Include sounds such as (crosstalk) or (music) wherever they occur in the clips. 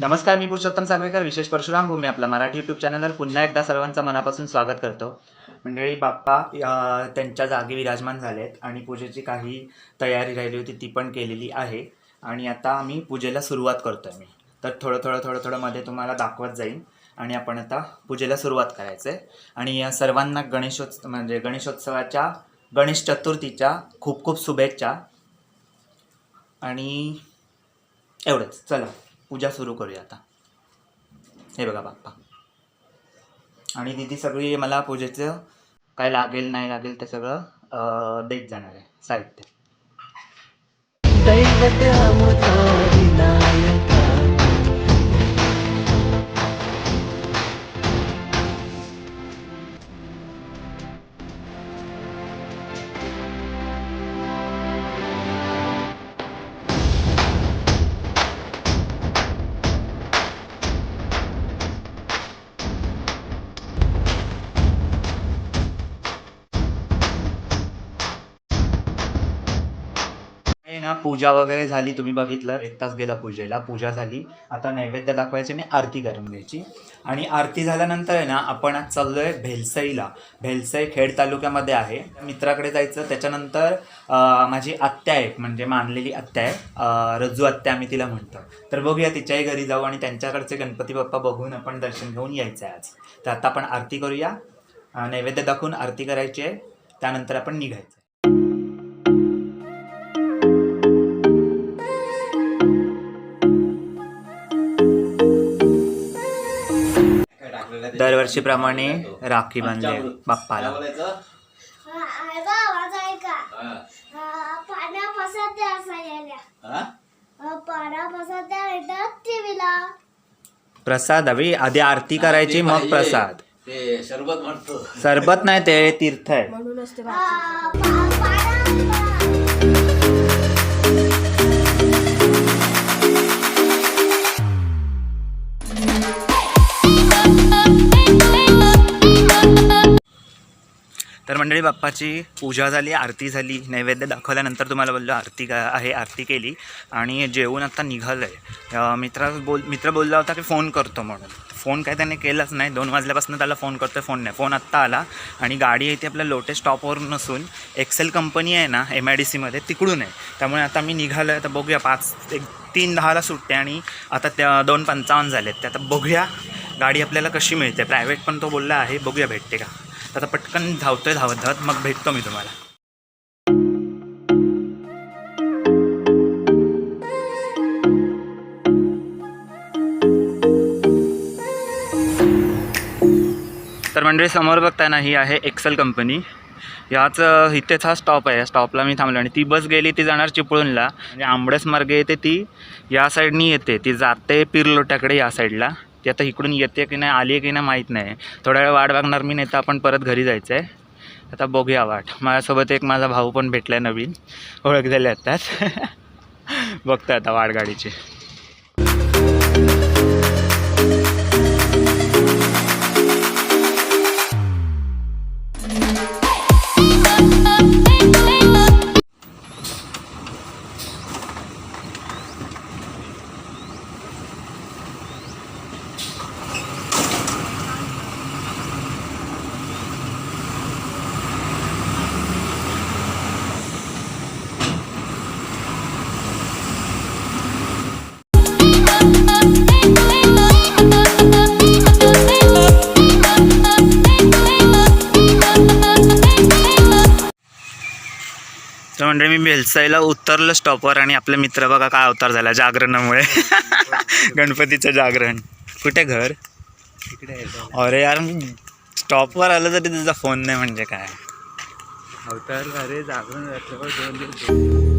नमस्कार मी पुरुषोत्तम सांगवेकर विशेष परशुराम भूमी आपला मराठी यूट्यूब चॅनलवर पुन्हा एकदा सर्वांचं मनापासून स्वागत करतो. मंडळी बाप्पा त्यांच्या जागी विराजमान झालेत आणि पूजेची काही तयारी राहिली होती ती पण केलेली आहे. आणि आता आम्ही पूजेला सुरुवात करतोय मी. तर थोडं थोडं थोडं थोडं मध्ये तुम्हाला दाखवत जाईन. आणि आपण आता पूजेला सुरुवात करायचं आहे आणि या सर्वांना गणेशोत्सव म्हणजे गणेशोत्सवाच्या गणेश चतुर्थीच्या खूप खूप शुभेच्छा. आणि एवढंच. चला. पूजा सुरू करूया आता. हे बघा बाप्पा. आणि दिदी सगळी मला पूजेचं काय लागेल नाही लागेल ते सगळं देत जाणार आहे साहित्य. पूजा वगैरे झाली तुम्ही बघितलं एक तास गेला पूजेला. पूजा झाली. आता नैवेद्य दाखवायची आणि आरती करून घ्यायची. आणि आरती झाल्यानंतर आहे ना आपण आज आहे भेलसईला. भेलसई खेड तालुक्यामध्ये आहे. मित्राकडे जायचं त्याच्यानंतर माझी आत्या आहे म्हणजे मानलेली आत्या आहे रज्जू आत्या आम्ही तिला म्हणतो. तर बघूया तिच्याही घरी जाऊ आणि त्यांच्याकडचे गणपती बाप्पा बघून आपण दर्शन घेऊन यायचं आहे आज. तर आता आपण आरती करूया. नैवेद्य दाखवून आरती करायची आहे. त्यानंतर आपण निघायचं. दरवर्षीप्रमाणे राखी बांधले बाप्पाला. प्रसाद हवी आधी आरती करायची मग प्रसाद. ते सरबत म्हणतो. सरबत नाही ते तीर्थ आहे. तर मंडळी बाप्पाची पूजा झाली आरती झाली नैवेद्य दाखवल्यानंतर तुम्हाला बोललो आरती का आहे आरती केली आणि जेवून आता निघालं आहे मित्रा बोल मित्र बोलला होता की फोन करतो म्हणून. फोन काय त्याने केलाच नाही. दोन वाजल्यापासून त्याला फोन करतोय फोन नाही. फोन आत्ता आला आणि गाडी इथे आपल्या लोटे स्टॉपवर नसून एक्सेल कंपनी आहे ना एम आय डी सीमध्ये तिकडून आहे. त्यामुळे आता मी निघालो आहे तर बघूया. पाच एक तीन दहाला सुटते आणि आता त्या दोन पंचावन्न झालेत. ते आता बघूया गाडी आपल्याला कशी मिळते. प्रायव्हेट पण तो बोलला आहे. बघूया भेटते का? आता पटकन धावतोय धावत धावत मग भेटतो मी तुम्हाला. तर मंडळी समोर बघताय ना ही आहे एक्सेल कंपनी. याच इथेच हा स्टॉप आहे. या स्टॉपला मी थांबलो आणि ती बस गेली ती जाणार चिपळूणला. म्हणजे आंबडस मार्गे येते ती या साईडनी येते. ती जाते पिरलोट्याकडे या साईडला ती आता इकडून येते की नाही आली आहे की नाही माहीत नाही. थोड्या वेळ वाट बघणार मी नाही तर आपण परत घरी जायचं आहे आता बघूया वाट. माझ्यासोबत एक माझा भाऊ पण भेटला आहे नवीन. ओळख झाली आत्ताच. (laughs) बघतो आता वाट गाडीची. म्हणजे मी भेलसाईला उतरलं स्टॉपवर आणि आपले मित्र बघा काय अवतार झाला जागरणामुळे. (laughs) गणपतीचं जागरण. कुठे घर? अरे यार स्टॉपवर आलं तरी तुझा फोन नाही म्हणजे काय? अवतार अरे जागरण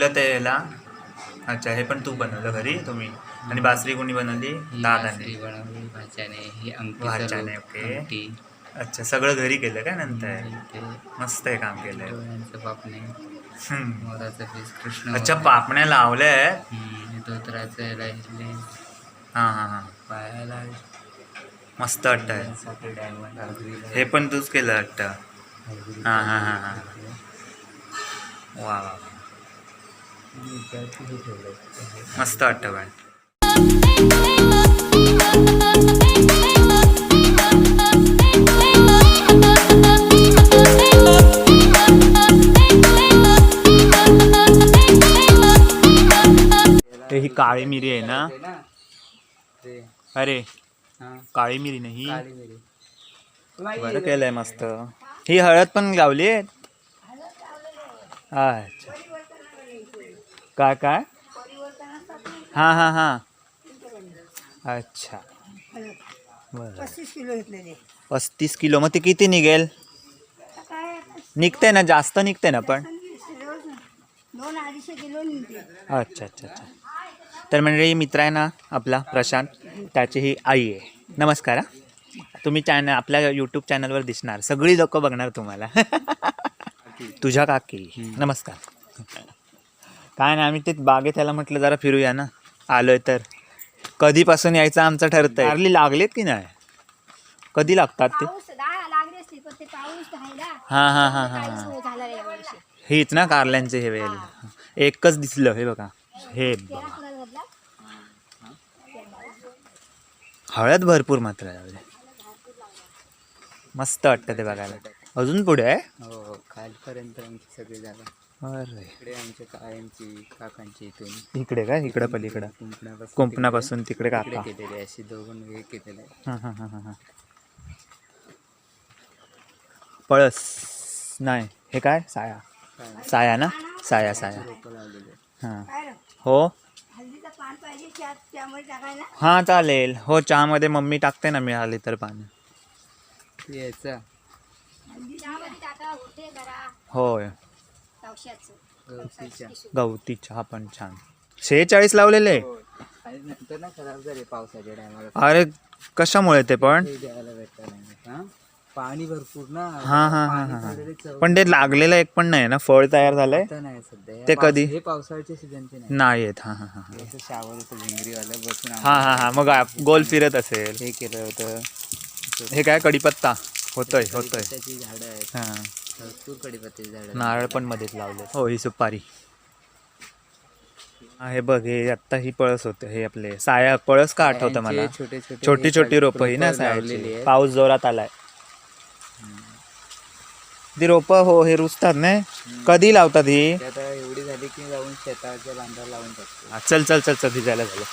कुठलं ते याला अच्छा हे पण तू बनवलं घरी तुम्ही? आणि बासरी कोणी बनवली? दादाने. बनवली भाच्याने. ही ओके. अच्छा सगळं घरी केलं काय नंतर? मस्त आहे काम डोळ्यांचं पापणे कृष्ण अच्छा. पापण्या लावल्या हम्म, हे हां हां हां. पायाला मस्त साठी डायमंड हे पण तूच केलं वाटतं. हां हां हां हां. वा वा. मस्त वाटतं ते ही काळी मिरी आहे ना? अरे. हां. काळी मिरी नाही काळी मिरी. बरं केलंय मस्त. ही हळद पण लावली आहे काय काय? हां हां हां. अच्छा. बरं. पस्तीस किलो घेतलेले. पस्तीस किलो. मग ते किती निघेल? निघते ना जास्त निघते ना पण. दोन अडीचशे किलो निघते. अच्छा अच्छा अच्छा. तर म्हणजे मित्र आहे ना आपला प्रशांत. त्याची ही आई आहे. नमस्कार हा. तुम्ही चॅनल आपल्या यूट्यूब चॅनलवर दिसणार. सगळी लोक बघणार तुम्हाला. (laughs) तुझ्या काकी. नमस्कार. काय नाही आम्ही ते बागेत त्याला म्हटलं जरा फिरूया ना. आलोय तर. कधीपासून यायचं आमचं ठरतंय. कारली लागलेत की नाही? कधी लागतात ते? पाऊस डाळ लागली असली पण ते पाऊस राहिला. हां हां हां हां काहीच हां. नाही झाला यावर्षी. हेच ना कारल्यांचे हे वेल. एकच दिसलं हे बघा. हे बघा. तेरा हळद भरपूर मात्र लावली मस्त वाटतं ते बघायला. अजून पुढे आहे? हो हो. खालपर्यंत आमची सगळी झालं अरे. इकडे आमच्या कायांची काकांची इथून. इकडे काय इकडं पलीकडं कुंपणापासून कुंपणापासून तिकडे. तिकडे काका. केलेले असे दोघं वेग केलेले हां हां हां हां हां. पळस. नाही हे काय? साया. साया ना? साया साया. रोपं लावलेले हां. काय रे? हो? हल्दीचं पान पाहिजे त्यात त्यामध्ये टाकायला हां चालेल. हो चहामध्ये मम्मी टाकते ना मिळाली तर पाणी ते याचा हल्दी त्यामध्ये टाका होते करा होय. गवती चहा पण छान. शेहेचाळीस लावलेले? हो. आणि नंतर ना खराब झाले पावसाच्या टायमाला अरे कशामुळे ते पण? द्यायला नाही हा? पाणी भरपूर ना. हा, हा, हा, पाणी हा, हा. चव- पण ते लागलेलं एक पण नाही ना फळ तयार झालंय? आता नाही सध्या. या ते पावस- कधी? हे पावसाळ्याच्या सीझनचे नाही. नाही येत हां हां हां हां. जसं शावर होतं भिंगरीवालं बसून आम्ही हां हां हां मग आप- गोल फिरत असेल. हे केलं होतं. हे काय कडीपत्ता होतोय होतोय. कढीपत्त्याची झाडं आहेत. हां. भरपूर कडीपत्त्याची झाडं आहेत. नारळ पण मध्येच लावले हो ही सुपारी. हा, बघ हे आत्ता ही पळस होते हे आपले साया पळस का आठवतं मला? छोटे छोटे छोटी छोटी रोपं ही ना रोपं लावलेली सायाची आहेत. पाऊस जोरात आलाय. ती रोपं हो हे रुजतात नाही कधी लावतात ही? ते आता एवढी झाली की जाऊन शेताच्या बांधावर लावून टाकतो. हा, चल चल चल चल भिजायला झालं.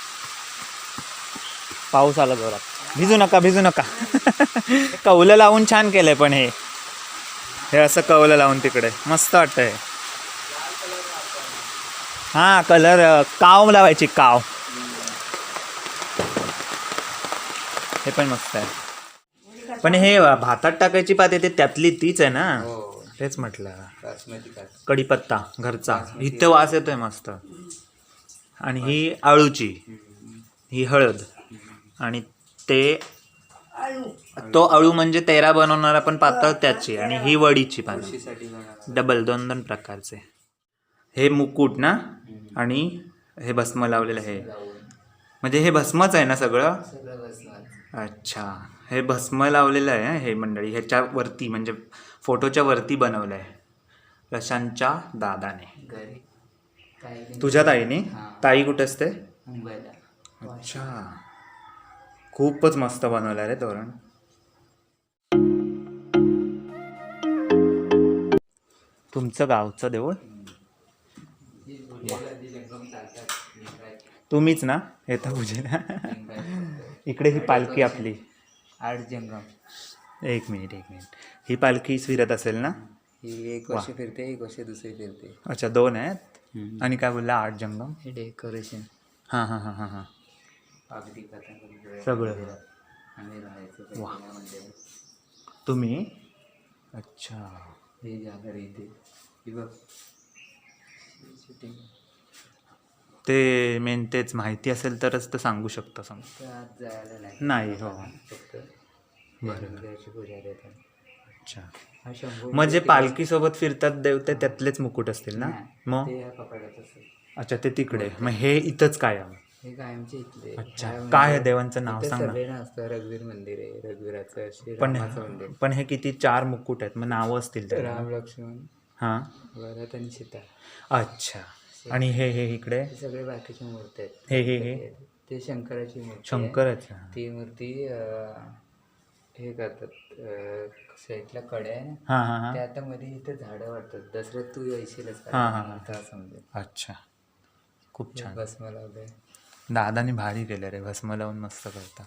पाऊस आला जोरात. भिजू नका भिजू नका. (laughs) कौलं लावून छान केलंय पण हे. हे असं कौलं लावून तिकडे. मस्त वाटतंय. हा कलर काव लावायची काव. हे पण मस्त आहे. पण हे भातात टाकायची पात येते त्यातली तीच आहे ना? हो. तेच म्हटलं. कढीपत्ता घरचा. इथे वास येतोय मस्त. आणि ही आळूची. ही हळद. आणि ते तो अळू म्हणजे तेरा बनवणारा पण पातळ त्याची आणि ही वडीची पानं. साठी डबल दोन दोन प्रकारचे. हे मुकुट ना आणि हे भस्म लावलेलं आहे. म्हणजे हे भस्मच आहे ना सगळं? अच्छा. हे भस्म लावलेलं आहे हं, हे मंडळी. ह्याच्या वरती म्हणजे फोटोच्या वरती बनवलं आहे प्रशांतच्या दादाने. तुझ्या ताईने? हां. ताई कुठे असते? मुंबईला. अच्छा. खूपच मस्त बनवलं रे तोरण. तुमचं गावचं देऊळ? तुम्हीच ना? येता पूजेला. इकडे ही पालखी आपली. आठ जंगम एक मिनिट एक मिनिट. ही पालखी फिरत असेल ना? ही एक वर्ष फिरते एक वर्ष दुसरी फिरते. अच्छा दोन आहेत? आणि काय बोलला? आठ जंगम? हे डेकोरेशन हां हां हां हां हां. पतंग सगळं. आम्ही राहायचो पहिल्या मंदिरात. तुम्ही? अच्छा. हे जागर इथे ही बघ. शूटिंग ते मेन तेच माहिती असेल तरच तर सांगू शकतो सांग जायला नाही. नाही हो. फक्त बरं. देवाची पूजा देतात. अच्छा. हा शंभू मग जे पालखीसोबत फिरतात देव ते त्यातलेच मुकुट असतील ना? मग? ते अच्छा ते तिकडे. मग हे इथंच काय आहे? हे कायमचे इथले? अच्छा. ह्या काय आहे मंदिरात- देवांचं नाव? इथं सांग ना. सर्वे असतं रघुवीर मंदिर आहे रघुवीराचं पण मंदिर पण हे किती चार मुकुट आहेत मग नावं असतील त्याला. राम लक्ष्मण हां? भरत आणि सीता. अच्छा. आणि हे हे इकडे? हे सगळे बाकीचे मूर्ती आहेत. हे हे हे? ते शंकराची मूर्ती आहे. शंकराचं ती मूर्ती अं, हे करतात साईडला कड्या आहे ना? हां हां हां. त्या आता मध्ये इथे झाडं वाटतात दसऱ्यात तू येशीलच हां, हां, हां. आता समजेल अच्छा. खूप छान. बस मला दादानी भारी केलं रे भस्म लावून मस्त करता.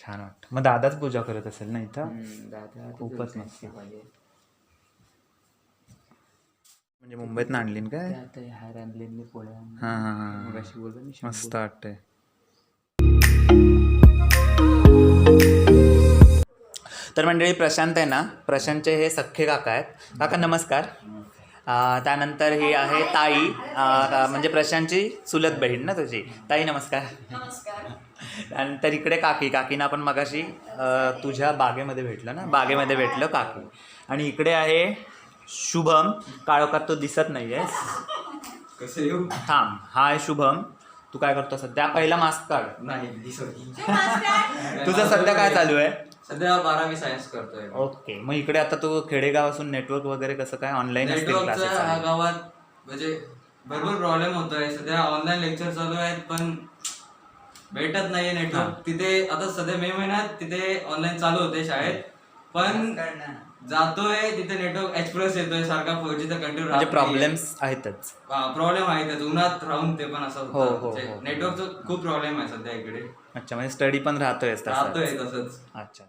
छान वाटतं. मग दादाच पूजा करत असेल ना इथं? दादा खूपच मस्त. म्हणजे मुंबईत आणलीन काय? आता हे पोळ्या आणल्या. हां हां हां. शंभू. मस्त वाटतंय. तर मंडळी प्रशांत आहे ना? प्रशांतचे हे सख्खे काका आहेत. काका नमस्कार. त्यानंतर ही आहे ताई. म्हणजे प्रशांतची चुलत बहीण ना तुझी. ताई नमस्कार. त्यानंतर इकडे काकी. काकीनं आपण मगाशी तुझ्या बागेमध्ये भेटलं ना? बागेमध्ये भेटलं काकी. आणि इकडे आहे शुभम. काळोखात तो दिसत नाही आहे थांब. हा आहे शुभम. तू काय करतो सध्या? पहिला मास्क काढ. नाही दिसत तुझं सध्या काय चालू आहे? सध्या बारावी सायन्स करतोय ओके मग इकडे आता तू खेडेगाव असून नेटवर्क वगैरे कसं काय? ऑनलाईन असतील नेटवर्कचा ह्या क्लासेस गावात म्हणजे भरपूर प्रॉब्लेम होतोय. सध्या ऑनलाईन लेक्चर चालू आहेत पण भेटत नाहीये नेटवर्क तिथे आता सध्या मे महिन्यात तिथे ऑनलाईन चालू होते शाळेत. पण जातोय तिथे नेटवर्क एक्सप्रेस येतोय सारखा फोर चा कंटिन्यू म्हणजे प्रॉब्लेम्स आहेतच. प्रॉब्लेम आहे त्यात उन्हात राहून ते पण असं हो, हो, होतं हो. नेटवर्कचा खूप प्रॉब्लेम आहे सध्या इकडे. अच्छा म्हणजे स्टडी पण राहतोय राहतोय तसंच. अच्छा.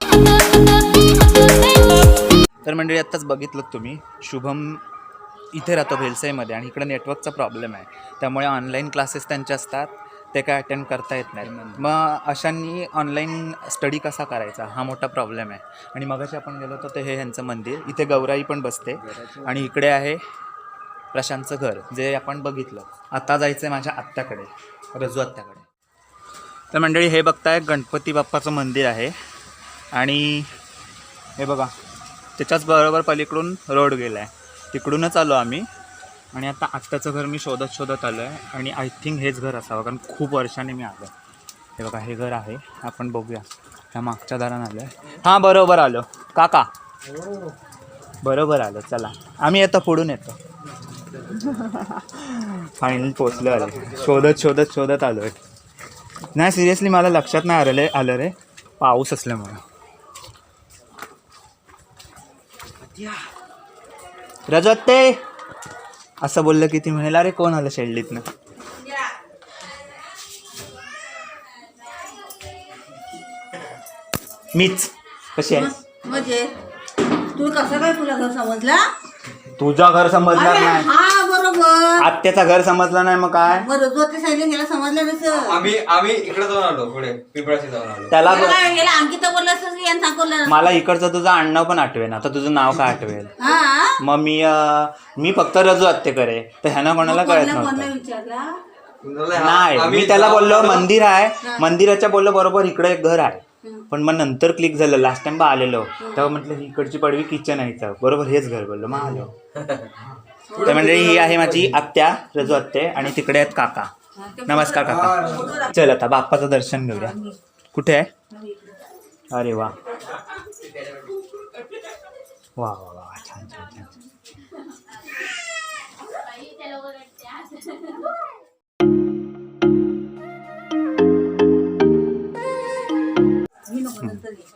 तर मंडळी आत्ताच बघितलं तुम्ही? शुभम इथे राहतो भेलसाईमध्ये आणि इकडे नेटवर्कचा प्रॉब्लेम आहे. त्यामुळे ऑनलाईन क्लासेस त्यांचे असतात ते काय अटेंड करता येत नाहीत. मग अशांनी ऑनलाईन स्टडी कसा करायचा? हा मोठा प्रॉब्लेम आहे. आणि मगाशी आपण गेलो होतो ते हे ह्यांचं मंदिर. इथे गौराई पण बसते. आणि इकडे आहे प्रशांतचं घर जे आपण बघितलं. आता जायचं आहे माझ्या आत्याकडे रजू आत्याकडे. तर मंडळी हे बघताय गणपती बाप्पाचं मंदिर आहे. आणि हे बघा त्याच्याच बरोबर पलीकडून रोड गेला आहे तिकडूनच आलो आम्ही. आणि आता आत्ताचं घर मी शोधत शोधत आलो आहे आणि आय थिंक हेच घर असावं कारण खूप वर्षाने मी आलो हे बघा हे घर आहे. आपण बघूया. ह्या मागच्या दारानं आलो आहे हां बरोबर आलो. काका. बरोबर आलो. चला. आम्ही येतो पुढून येतो. फायनल पोचलो आले शोधत शोधत शोधत आलो आहे नाही सिरियसली मला लक्षात नाही आलं आलं रे. पाऊस असल्यामुळं. रजत ते. असं बोललं की ती म्हणेल अरे कोण आलं शेल्डीतनं मीच. कशी आहे? म्हणजे? तू कसं काय तुला घर समजला? तुझं घर समजणार नाही. बरोबर आत्याचं घर समजलं नाही मग काय? सांगितलं समजलं नसं आम्ही आम्ही इकडे जाऊन आलो पुढे पिंपळाशी जाऊन आलो. त्याला त्याला काय गेला अंकिता बोलला असं की यांना सांगवलं मला इकडचं तुझं आडनाव पण आठवेल आता तुझं नाव काय आठवेल? हा? मग मी अं, मी फक्त रजू हत्ते करे तर ह्यानं कोणाला कळत कोणला कोणला नव्हतं. विचारला? नाही मी त्याला बोललो मंदिर आहे. मंदिराच्या बोललो बरोबर इकडे एक घर आहे. पण मग नंतर क्लिक झालं. लास्ट टाइम बा आलेलो. तेव्हा म्हटलं ही इकडची पडवी किचन आहे इथं. बरोबर हेच घर बोललो. मग आलो. (laughs) तर म्हणजे ही आहे माझी आत्या रजू आत्ते आणि तिकडे आहेत काका. नमस्कार काका. चल आता बाप्पाचं दर्शन घेऊया. कुठे आहे? अरे वा. वा वा वा छान छान छान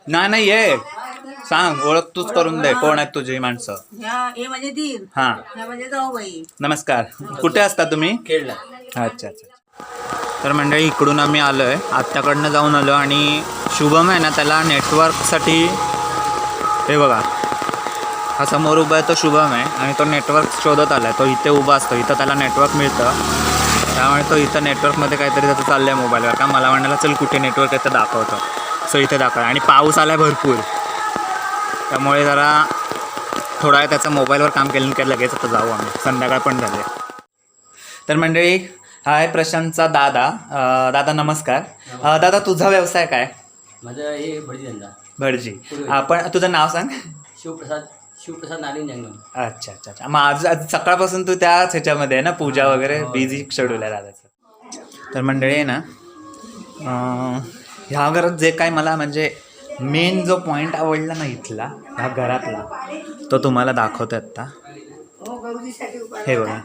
नाही नाही ये. सांग ओळख तूच करून दे. कोण आहेत तुझी माणसं? ह्या हे म्हणजे दीर. हा. ह्या म्हणजे जाऊबाई. नमस्कार. कुठे असता तुम्ही? खेळला अच्छा अच्छा तर मंडळी इकडून आम्ही आलो आहे आत्याकडनं जाऊन आलो आणि शुभम आहे ना त्याला नेटवर्कसाठी हे बघा. हा समोर उभा आहे तो शुभम आहे आणि तो नेटवर्क शोधत आला आहे तो इथे उभा असतो. इथं त्याला नेटवर्क मिळतं. त्यामुळे तो इथं नेटवर्कमध्ये काहीतरी त्याचं चाललं आहे मोबाईलवर का मला म्हणाला चल कुठे नेटवर्क आहे तर दाखवतो. सो इथे दाखव आणि पाऊस आला आहे भरपूर. त्यामुळे जरा थोडा वेळ त्याचं मोबाईलवर काम केलं की लगेच आता जाऊ आम्ही. संध्याकाळ पण झाली. तर मंडळी हा आहे प्रशांतचा दादा. अं, दादा नमस्कार. अं, दादा तुझा व्यवसाय काय? माझं हे भटजी धंदा. भटजी. आपण तुझं नाव सांग? शिवप्रसाद शिवप्रसाद नारायण जंगम. अच्छा अच्छा अच्छा. मग आज आज सकाळपासून तू त्याच ह्याच्यामध्ये आहे ना पूजा वगैरे बिझी शेड्यूल आहे दादाचं. तर मंडळी आहे ना अं, ह्या घरात जे काय मला म्हणजे मेन जो पॉईंट आवडला ना इथला ह्या घरातला तो तुम्हाला दाखवतो आत्ता. हे बघा.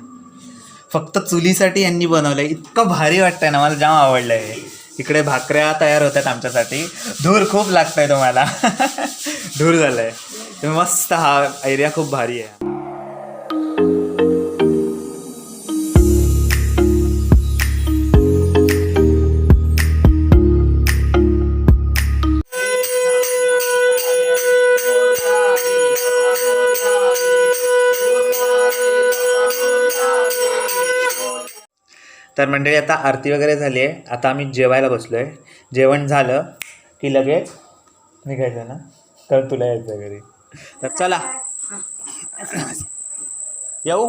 फक्त चुलीसाठी यांनी बनवलंय. इतकं भारी वाटतंय ना मला जाम आवडलंय हे. इकडे भाकऱ्या तयार होतात आमच्यासाठी. धूर खूप लागतंय तुम्हाला. (laughs) धूर झालंय. मस्त हा एरिया खूप भारी आहे. तर मंडळी आता आरती वगैरे झाली आहे. आता आम्ही जेवायला बसलो आहे जेवण झालं की लगेच निघायचं ना? तर तुला यायचं घरी. तर चला. येऊ?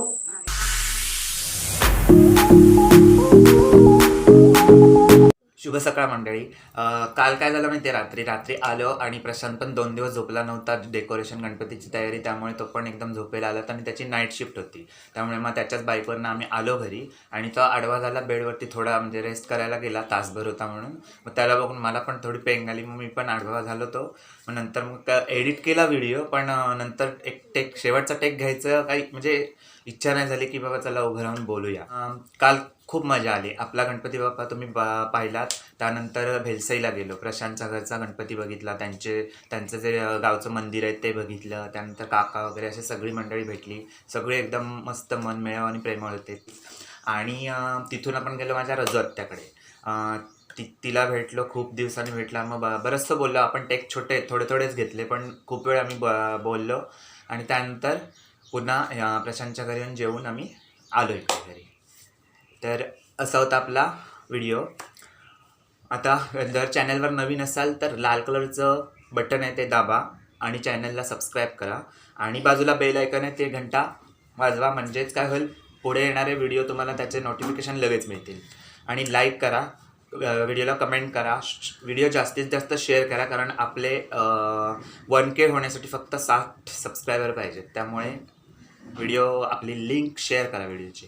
शुभ सकाळ मंडळी. काल काय झालं माहिती रात्री? रात्री आलो आणि प्रशांत पण दोन दिवस झोपला नव्हता. डेकोरेशन गणपतीची तयारी त्यामुळे तो पण एकदम झोपेला आला आणि त्याची नाईट शिफ्ट होती. त्यामुळे मग त्याच्याच बाईकवरनं आम्ही आलो घरी आणि तो आडवा झाला बेडवरती थोडा म्हणजे रेस्ट करायला गेला तासभर होता म्हणून. मग त्याला बघून मला पण थोडी पेंग आली मग मी पण आडवा झालो तो. मग नंतर मग एडिट केला व्हिडिओ पण नंतर एक टेक शेवटचा टेक घ्यायचं काही म्हणजे इच्छा नाही झाली की बाबा चला उभं राहून बोलूया. काल खूप मजा आली. आपला गणपती बाप्पा तुम्ही बा पाहिलात. त्यानंतर भेलसईला गेलो. प्रशांतच्या घरचा गणपती बघितला. त्यांचे त्यांचं जे गावचं मंदिर आहे ते बघितलं. त्यानंतर काका वगैरे अशी सगळी मंडळी भेटली. सगळे एकदम मस्त मनमेळाव आणि प्रेमळ होते. आणि तिथून आपण गेलो माझ्या रजू आत्याकडे. ती तिला भेटलो. खूप दिवसांनी भेटला. मग ब बरंचसं बोललो. आपण टेक छोटे थोडे थोडेच घेतले. पण खूप वेळ आम्ही ब बोललो. आणि त्यानंतर पुन्हा प्रशांतच्या घरी येऊन जेवून आम्ही आलो इकडे घरी. तर असा होता आपला व्हिडिओ आता जर चॅनलवर नवीन असाल तर लाल कलरचं बटन आहे ते दाबा आणि चॅनलला सबस्क्राईब करा. आणि बाजूला बेल ऐकन आहे ते घंटा वाजवा. म्हणजेच काय होईल? पुढे येणारे व्हिडिओ तुम्हाला त्याचे नोटिफिकेशन लगेच मिळतील. आणि लाईक करा. व्हिडिओला कमेंट करा. व्हिडिओ जास्तीत जास्त शेअर करा. कारण आपले वन के होण्यासाठी फक्त साठ सबस्क्रायबर पाहिजेत. त्यामुळे व्हिडिओ आपली लिंक शेअर करा व्हिडिओची